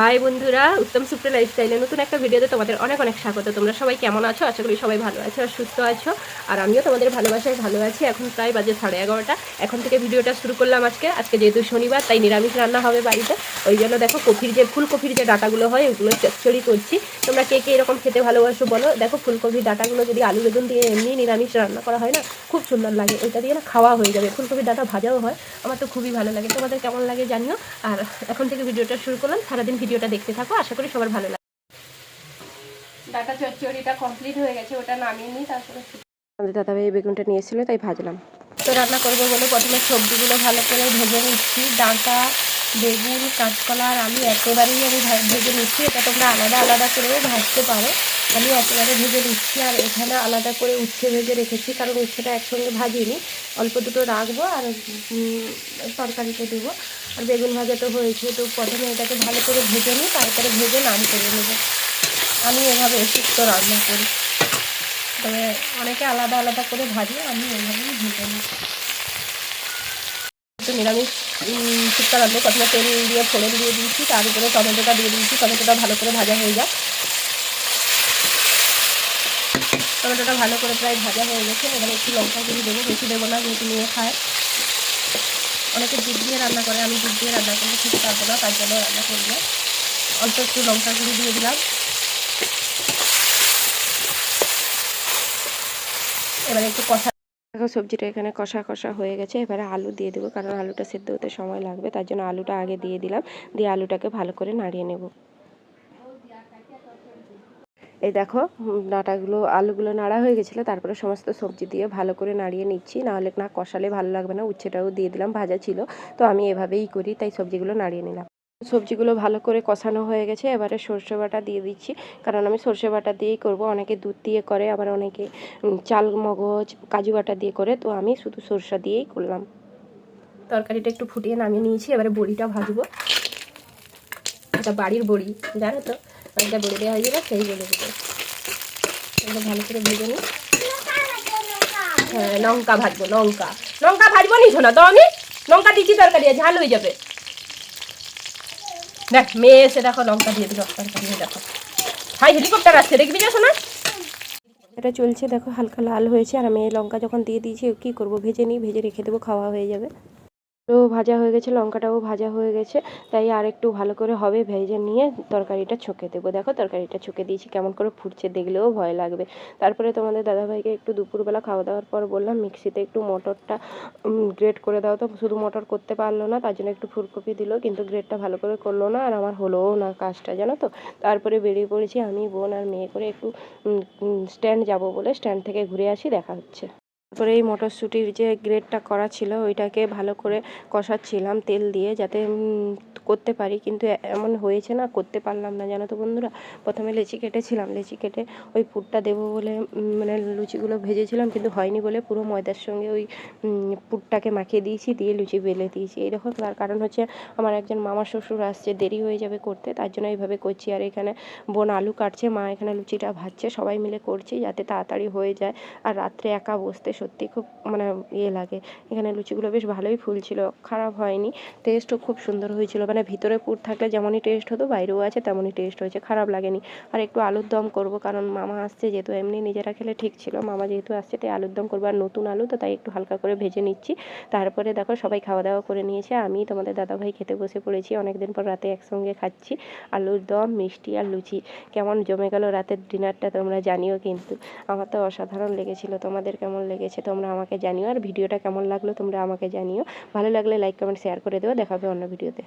High বন্ধুরা, উত্তম সুপ্র লাইফস্টাইলে নতুন একটা ভিডিওতে তোমাদের অনেক অনেক স্বাগত। তোমরা সবাই কেমন আছো? আশা করি সবাই ভালো আছো আর সুস্থ আছো। আর আমিও তোমাদের ভালোবাসায় ভালো আছি। এখন প্রায় বাজে সাড়ে এগারোটা। এখন থেকে ভিডিওটা শুরু করলাম আজকে। আজকে যেহেতু শনিবার, তাই নিরামিষ রান্না হবে বাড়িতে। ওই জন্য দেখো কফির যে, ফুলকপির যে ডাটাগুলো হয় ওইগুলো চচ্চড়ি করছি। তোমরা কে কে এরকম খেতে ভালোবাসো বলো। দেখো ফুলকপির ডাটাগুলো যদি আলু বেগুন দিয়ে এমনি নিরামিষ রান্না করা হয় না, খুব সুন্দর লাগে। ওইটা দিয়ে না খাওয়া হয়ে যাবে। ফুলকপির ডাটা ভাজাও হয়। আমার তো খুবই ভালো লাগে। তোমাদের কেমন লাগে জানিও। আর এখন থেকে ভিডিওটা শুরু করলাম। সারাদিন ভিডিওটা দেখতে থাকো আশা করি সবার ভালো লাগে ডাটা চচ্চড়িটা কমপ্লিট হয়ে গেছে ওটা নামিয়ে নিই তারপরে আমাদের দাদাভাই এই বেগুনটা নিয়েছিল তাই ভাজলাম। তো রান্না করব বলে প্রথমে সবজিগুলো ভালো করে ভেজে নিচ্ছি। ডাঁটা বেগুন কাঁচকলা আর আলু একেবারেই আমি ভেজে নিচ্ছি। এটা তোমরা আলাদা আলাদা করেও ভাজতে পারো। আমি একেবারে ভেজে নিচ্ছি আর এখানে আলাদা করে উচ্ছে ভেজে রেখেছি কারণ উচ্ছেটা একসঙ্গে ভাজিনি। অল্প দুটো রাখব আর তরকারিতে দেবো। আর বেগুন ভাজা তো হয়েছে, তো প্রথমে এটাকে ভালো করে ভেজে নিই তারপরে ভেজে নাম করে নেব। আমি এভাবে শুক্তো রান্না করি। তবে অনেকে আলাদা আলাদা করে ভাজে, আমি এভাবেই ভেজে নিই। একটু নিরামিষ শুক্তো রান্না প্রথমে তেল দিয়ে, ফোড়ন দিয়ে দিয়েছি, তার উপরে টমেটোটা দিয়ে দিয়েছি, টমেটোটা ভালো করে ভাজা হয়ে যায় টমেটোটা ভালো করে প্রায় ভাজা হয়ে গেছে এখানে একটু লঙ্কা গুঁড়ি দেবো, বেশি দেবো না, যেহেতু নিয়ে খায়। অনেকে দুধ দিয়ে রান্না করে, আমি দুধ দিয়ে রান্না করলে ঠিক পারব না, তার জন্য রান্না করি না। অল্প একটু লঙ্কা গুঁড়ি দিয়ে দিলাম। এবারে একটু কষা দেখো, সবজিটা এখানে কষা কষা হয়ে গেছে। এবারে আলু দিয়ে দেবো, কারণ আলুটা সেদ্ধ হতে সময় লাগবে, তার জন্য আলুটা আগে দিয়ে দিলাম। দিয়ে আলুটাকে ভালো করে নাড়িয়ে নেব। এই দেখো ডাঁটাগুলো, আলুগুলো নাড়া হয়ে গেছিল, তারপরে সমস্ত সবজি দিয়ে ভালো করে নাড়িয়ে নিচ্ছি। নাহলে না কষালে ভালো লাগবে না, উচ্ছেটাও দিয়ে দিলাম, ভাজা ছিল। তো আমি এভাবেই করি, তাই সবজিগুলো নাড়িয়ে নিলাম। সবজিগুলো ভালো করে কষানো হয়ে গেছে, এবারে সর্ষে বাটা দিয়ে দিচ্ছি। কারণ আমি সর্ষে বাটা দিয়েই করব, অনেকে দুধ দিয়ে করে, আবার অনেকে চাল, মগজ, কাজু বাটা দিয়ে করে। তো আমি শুধু সরষা দিয়েই করলাম। তরকারিটা একটু ফুটিয়ে নামিয়ে নিয়েছি, এবারে বড়িটা ভাজবো। এটা বাড়ির বড়ি, জানো তো? এটা বড়ি দেওয়া হয়ে গেলে সেই বলে দিতে এটা ভালো করে ভেজে নিই। হ্যাঁ লঙ্কা ভাজবো, লঙ্কা। লঙ্কা ভাজবো নি শোনা তো আমি? লঙ্কা দিচ্ছি তরকারি ঝাল হয়ে যাবে। দেখ, মেয়ে এসে দেখো লঙ্কা দিয়ে দিল, তরকারি দেখো। হাই, হেলিকপ্টার আসছে, দেখবি যা শোনা? এটা চলছে, দেখো, হালকা লাল হয়েছে। আর আমি লঙ্কা যখন দিয়ে দিয়েছি, কী করব? ভেজে নিই, ভেজে রেখে দেবো, খাওয়া হয়ে যাবে। ভাজা হয়ে গেছে, লঙ্কাটাও ভাজা হয়ে গেছে। তাই আর একটু ভালো করে হবে ভেজে নিয়ে তরকারিটা ছুঁকে দেবো। দেখো তরকারিটা ছুঁকে দিয়েছি, কেমন করে ফুটছে দেখলেও ভয় লাগবে। তারপরে তোমাদের দাদাভাইকে একটু দুপুরবেলা খাওয়া দাওয়ার পর বললাম, মিক্সিতে একটু মটরটা গ্রেট করে দাও তো। শুধু মটর করতে পারল না, তার জন্য একটু ফুলকপি দিল, কিন্তু গ্রেটটা ভালো করে করল না, আর আমার হলোও না কাজটা, জানো তো। তারপরে বেরিয়ে পড়েছি আমি, বোন আর মেয়ে করে একটু স্ট্যান্ড যাব বলে স্ট্যান্ড থেকে ঘুরে আসি, দেখা হচ্ছে। তারপরে এই মটরশুঁটির যে গ্রেডটা করা ছিল, ওইটাকে ভালো করে কষাচ্ছিলাম তেল দিয়ে যাতে করতে পারি। কিন্তু এমন হয়েছে না, করতে পারলাম না। জানো তো বন্ধুরা, প্রথমে লেচি কেটেছিলাম। লেচি কেটে ওই পুরটা দেবো বলে মানে লুচিগুলো ভেজেছিলাম, কিন্তু হয়নি বলে পুরো ময়দার সঙ্গে ওই পুরটাকে মাখিয়ে দিয়েছি, দিয়ে লুচি বেলে দিয়েছি। দেখো, তার কারণ হচ্ছে আমার একজন মামা শ্বশুর আসছে, দেরি হয়ে যাবে করতে, তার জন্য এইভাবে করছি। আর এখানে বোন আলু কাটছে, মা এখানে লুচিটা ভাজছে, সবাই মিলে করছি যাতে তাড়াতাড়ি হয়ে যায়। আর রাত্রে একা বসতে সত্যি খুব মানে ইয়ে লাগে। এখানে লুচিগুলো বেশ ভালোই ফুলছিল, খারাপ হয়নি। টেস্টও খুব সুন্দর হয়েছিল। মানে ভিতরে পুর থাকলে যেমনই টেস্ট হতো, বাইরেও আছে তেমনই টেস্ট হয়েছে, খারাপ লাগেনি। আর একটু আলুর দম করব, কারণ মামা আসছে যেহেতু এমনি নিজেরা খেলে ঠিক ছিল। মামা যেহেতু আসছে, তাই আলুর দম করব। আর নতুন আলু তো তাই একটু হালকা করে ভেজে নিচ্ছি। তারপরে দেখো সবাই খাওয়া দাওয়া করে নিয়েছে। আমি, তোমাদের দাদাভাই খেতে বসে পড়েছি। অনেকদিন পর রাতে একসঙ্গে খাচ্ছি। আলুর দম, মিষ্টি আর লুচি। কেমন জমে গেল রাতের ডিনারটা তোমরা জানিও কিন্তু। আমার তো অসাধারণ লেগেছিল। তোমাদের কেমন লেগেছে, তোমরা আমাকে জানিও। আর ভিডিওটা কেমন লাগল তোমরা আমাকে জানিও। ভালো লাগলে লাইক কমেন্ট শেয়ার করে দেবো দেখাবে অন্য ভিডিওতে।